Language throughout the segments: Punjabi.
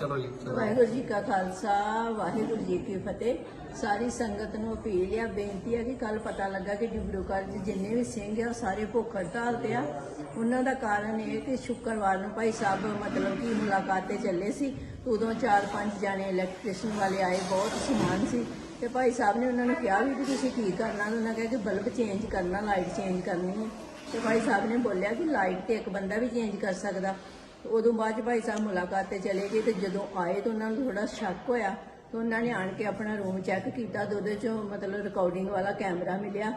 ਚਲੋ ਜੀ ਚਲੋ। ਵਾਹਿਗੁਰੂ ਜੀ ਕਾ ਖਾਲਸਾ ਵਾਹਿਗੁਰੂ ਜੀ ਕੀ ਫਤਿਹ। ਸਾਰੀ ਸੰਗਤ ਨੂੰ ਅਪੀਲ ਆ ਬੇਨਤੀ ਆ ਕਿ ਕੱਲ ਪਤਾ ਲੱਗਾ ਕਿ ਡਿਬਰੂਗੜ੍ਹ 'ਚ ਜਿੰਨੇ ਵੀ ਸਿੰਘ ਆ ਉਹ ਸਾਰੇ ਭੁੱਖ ਹੜਤਾਲ ਤੇ ਆ। ਉਹਨਾਂ ਦਾ ਕਾਰਨ ਇਹ ਕਿ ਸ਼ੁੱਕਰਵਾਰ ਨੂੰ ਭਾਈ ਸਾਹਿਬ ਮਤਲਬ ਕਿ ਮੁਲਾਕਾਤ ਤੇ ਚੱਲੇ ਸੀ। ਉਦੋਂ ਚਾਰ ਪੰਜ ਜਾਣੇ ਇਲੈਕਟ੍ਰੀਸ਼ੀਅਨ ਵਾਲੇ ਆਏ ਬਹੁਤ ਸਮਾਨ ਸੀ। ਤੇ ਭਾਈ ਸਾਹਿਬ ਨੇ ਉਹਨਾਂ ਨੂੰ ਕਿਹਾ ਵੀ ਕਿ ਤੁਸੀਂ ਕੀ ਕਰਨਾ? ਉਹਨਾਂ ਕਿਹਾ ਕਿ ਬਲਬ ਚੇਂਜ ਕਰਨਾ ਲਾਈਟ ਚੇਂਜ ਕਰਨੀ ਹੈ। ਤੇ ਭਾਈ ਸਾਹਿਬ ਨੇ ਬੋਲਿਆ ਕਿ ਲਾਈਟ ਤੇ ਇੱਕ ਬੰਦਾ ਵੀ ਚੇਂਜ ਕਰ ਸਕਦਾ। ਉਦੋਂ ਬਾਅਦ 'ਚ ਭਾਈ ਸਾਹਿਬ ਮੁਲਾਕਾਤ ਤੇ ਚਲੇ ਗਏ ਤੇ ਜਦੋਂ ਆਏ ਤਾਂ ਉਹਨਾਂ ਨੂੰ ਥੋੜਾ ਸ਼ੱਕ ਹੋਇਆ ਤਾਂ ਉਹਨਾਂ ਨੇ ਆਣ ਕੇ ਆਪਣਾ ਰੂਮ ਚੈੱਕ ਕੀਤਾ ਤੇ ਉਹਦੇ ਚੋਂ ਮਤਲਬ ਰਿਕਾਰਡਿੰਗ ਵਾਲਾ ਕੈਮਰਾ ਮਿਲਿਆ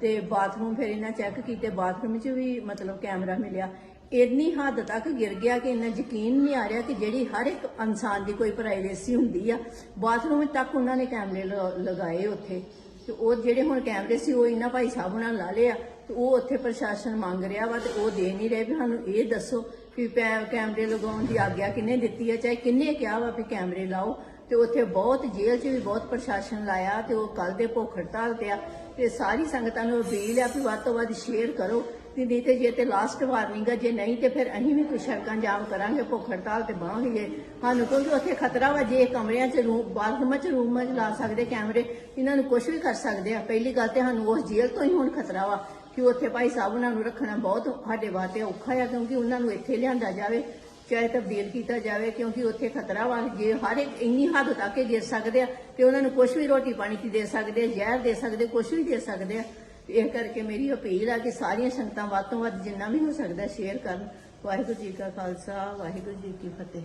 ਤੇ ਬਾਥਰੂਮ ਫਿਰ ਇਹਨਾਂ ਚੈੱਕ ਕੀਤੇ ਬਾਥਰੂਮ 'ਚ ਵੀ ਮਤਲਬ ਕੈਮਰਾ ਮਿਲਿਆ। ਇੰਨੀ ਹੱਦ ਤੱਕ ਗਿਰ ਗਿਆ ਕਿ ਇਹਨਾਂ ਯਕੀਨ ਨਹੀਂ ਆ ਰਿਹਾ ਕਿ ਜਿਹੜੀ ਹਰ ਇੱਕ ਇਨਸਾਨ ਦੀ ਕੋਈ ਪ੍ਰਾਈਵੇਸੀ ਹੁੰਦੀ ਆ। ਬਾਥਰੂਮ ਤੱਕ ਉਹਨਾਂ ਨੇ ਕੈਮਰੇ ਲਗਾਏ ਉੱਥੇ। ਤੇ ਉਹ ਜਿਹੜੇ ਹੁਣ ਕੈਮਰੇ ਸੀ, ਉਹ ਇਹਨਾਂ ਭਾਈ ਸਾਹਿਬ ਨਾਲ ਲਾ ਲਿਆ ਤੇ ਉਹ ਉੱਥੇ ਪ੍ਰਸ਼ਾਸਨ ਮੰਗ ਰਿਹਾ ਵਾ ਤੇ ਉਹ ਦੇ ਨਹੀਂ ਰਹੇ ਵੀ ਸਾਨੂੰ ਇਹ ਦੱਸੋ ਵੀ ਪੈ- ਕੈਮਰੇ ਲਗਾਉਣ ਦੀ ਆਗਿਆ ਕਿੰਨੇ ਦਿੱਤੀ ਹੈ ਚਾਹੇ ਕਿੰਨੇ ਕਿਹਾ ਵਾ ਵੀ ਕੈਮਰੇ ਲਾਓ। ਤੇ ਉੱਥੇ ਬਹੁਤ ਜੇਲ੍ਹ 'ਚ ਵੀ ਬਹੁਤ ਪ੍ਰਸ਼ਾਸਨ ਲਾਇਆ ਤੇ ਉਹ ਕੱਲ ਦੇ ਭੁੱਖ ਹੜਤਾਲ ਤੇ ਆ ਤੇ ਸਾਰੀ ਸੰਗਤਾਂ ਨੂੰ ਅਪੀਲ ਆ ਵੀ ਵੱਧ ਤੋਂ ਵੱਧ ਸ਼ੇਅਰ ਕਰੋ। ਤੇ ਨਹੀਂ ਤੇ ਜੇ ਤੇ ਲਾਸਟ ਵਾਰਨਿੰਗ ਆ, ਜੇ ਨਹੀਂ ਤੇ ਫਿਰ ਅਸੀਂ ਵੀ ਕੁਝ ਸੜਕਾਂ ਜਾਮ ਕਰਾਂਗੇ, ਭੁੱਖ ਹੜਤਾਲ ਤੇ ਬਾਹਾਂਗੇ। ਸਾਨੂੰ ਕਿਉਂਕਿ ਉੱਥੇ ਖਤਰਾ ਵਾ, ਜੇ ਕਮਰਿਆਂ 'ਚ ਰੂਮ ਬਾਥਰੂਮਾਂ 'ਚ ਰੂਮਾਂ 'ਚ ਲਾ ਸਕਦੇ, ਕੈਮਰੇ, ਇਹਨਾਂ ਨੂੰ ਕੁਝ ਵੀ ਕਰ ਸਕਦੇ ਆ। ਪਹਿਲੀ ਗੱਲ ਤੇ ਸਾਨੂੰ ਉਸ ਜੇਲ੍ਹ ਤੋਂ ਹੀ ਹੁਣ ਖਤਰਾ ਵਾ ਕਿ ਉੱਥੇ ਭਾਈ ਸਾਹਿਬ ਉਹਨਾਂ ਨੂੰ ਰੱਖਣਾ ਬਹੁਤ ਸਾਡੇ ਵਾਸਤੇ ਔਖਾ ਆ, ਕਿਉਂਕਿ ਉਹਨਾਂ ਨੂੰ ਇੱਥੇ ਲਿਆਂਦਾ ਜਾਵੇ, ਚਾਹੇ ਤਬਦੀਲ ਕੀਤਾ ਜਾਵੇ, ਕਿਉਂਕਿ ਉੱਥੇ ਖਤਰਾ ਵਾ। ਜੇ ਹਰ ਇੱਕ ਇੰਨੀ ਹੱਦ ਤੱਕ ਗਿਰ ਸਕਦੇ ਆ, ਤੇ ਉਹਨਾਂ ਨੂੰ ਕੁਝ ਵੀ ਰੋਟੀ ਪਾਣੀ ਦੀ ਦੇ ਸਕਦੇ ਆ, ਜ਼ਹਿਰ ਦੇ ਸਕਦੇ ਕੁਝ ਵੀ ਦੇ ਸਕਦੇ ਆ। ਇਸ ਕਰਕੇ ਮੇਰੀ ਅਪੀਲ ਆ ਕਿ ਸਾਰੀਆਂ ਸੰਗਤਾਂ ਵੱਧ ਤੋਂ ਵੱਧ ਜਿੰਨਾ ਵੀ ਹੋ ਸਕਦਾ ਸ਼ੇਅਰ ਕਰਨ। ਵਾਹਿਗੁਰੂ ਜੀ ਕਾ ਖਾਲਸਾ, ਵਾਹਿਗੁਰੂ ਜੀ ਕੀ ਫਤਿਹ।